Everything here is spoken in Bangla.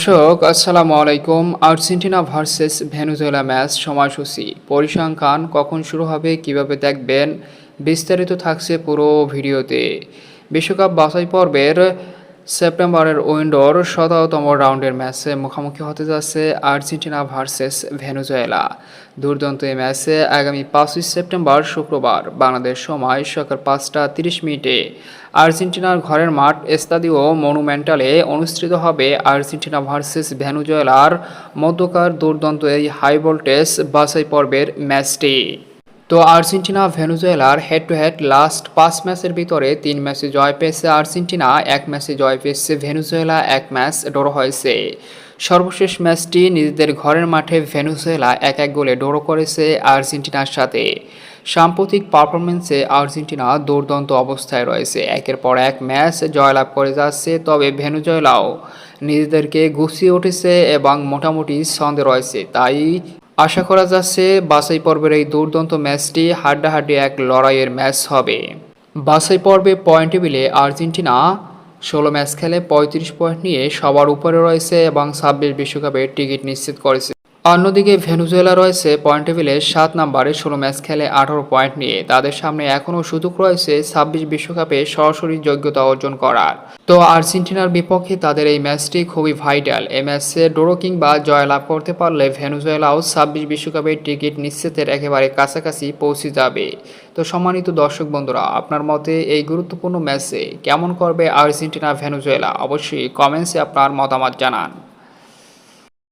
দর্শক আসসালামু আলাইকুম। আর্জেন্টিনা ভার্সেস ভেনুজুয়েলা ম্যাচ সময়সূচি। পরিসংখ্যান কখন শুরু হবে, কীভাবে দেখবেন, বিস্তারিত থাকছে পুরো ভিডিওতে। বিশ্বকাপ বাছাই পর্বের সেপ্টেম্বরের উইন্ডোর শততম রাউন্ডের ম্যাচে মুখোমুখি হতে যাচ্ছে আর্জেন্টিনা ভার্সেস ভেনুজুয়েলা। দুর্দান্ত এই ম্যাচে আগামী পাঁচই সেপ্টেম্বর শুক্রবার বাংলাদেশ সময় সকাল পাঁচটা তিরিশ মিনিটে আর্জেন্টিনার ঘরের মাঠ এস্তাদিও মনুমেন্টালে অনুষ্ঠিত হবে আর্জেন্টিনা ভার্সেস ভেনুজুয়েলার মধ্যকার দুর্দান্ত এই হাই ভোল্টেজ বাছাই পর্বের ম্যাচটি। তো আর্জেন্টিনা, ভেনুজুয়েলার হেড টু হেড লাস্ট পাঁচ ম্যাচের ভিতরে তিন ম্যাচে জয় পেয়েছে আর্জেন্টিনা, এক ম্যাচে জয় পেয়েছে ভেনুজুয়েলা, এক ম্যাচ ড্র হয়েছে। সর্বশেষ ম্যাচটি নিজেদের ঘরের মাঠে ভেনুজুয়েলা এক এক গোলে ড্র করেছে আর্জেন্টিনার সাথে। সাম্প্রতিক পারফরমেন্সে আর্জেন্টিনা দুর্দান্ত অবস্থায় রয়েছে। একের পর এক ম্যাচ জয়লাভ করে যাচ্ছে, তবে ভেনুজুয়েলাও নিজেদেরকে গুছিয়ে উঠেছে এবং মোটামুটি ছন্দে রয়েছে। তাই আশা করা যাচ্ছে বাছাই পর্বের এই দুর্দান্ত ম্যাচটি হাড্ডাহাড্ডি এক লড়াইয়ের ম্যাচ হবে। বাসাই পর্বে পয়েন্ট টেবিলে আর্জেন্টিনা ষোলো ম্যাচ খেলে পঁয়ত্রিশ পয়েন্ট নিয়ে সবার উপরে রয়েছে এবং ছাব্বিশ বিশ্বকাপের টিকিট নিশ্চিত করেছে। অন্যদিকে ভেনুজুয়েলা রয়েছে পয়েন্ট টেবিলে সাত নম্বরে ষোলো ম্যাচ খেলে আঠারো পয়েন্ট নিয়ে। তাদের সামনে এখনও সুযোগ রয়েছে ছাব্বিশ বিশ্বকাপে সরাসরি যোগ্যতা অর্জন করার। তো আর্জেন্টিনার বিপক্ষে তাদের এই ম্যাচটি খুবই ভাইটাল। এই ম্যাচে ডোরো কিংবা জয় লাভ করতে পারলে ভেনুজুয়েলাও ছাব্বিশ বিশ্বকাপের টিকিট নিশ্চিতের একেবারে কাছাকাছি পৌঁছে যাবে। তো সম্মানিত দর্শক বন্ধুরা, আপনার মতে এই গুরুত্বপূর্ণ ম্যাচে কেমন করবে আর্জেন্টিনা ভেনুজুয়েলা? অবশ্যই কমেন্টসে আপনার মতামত জানান।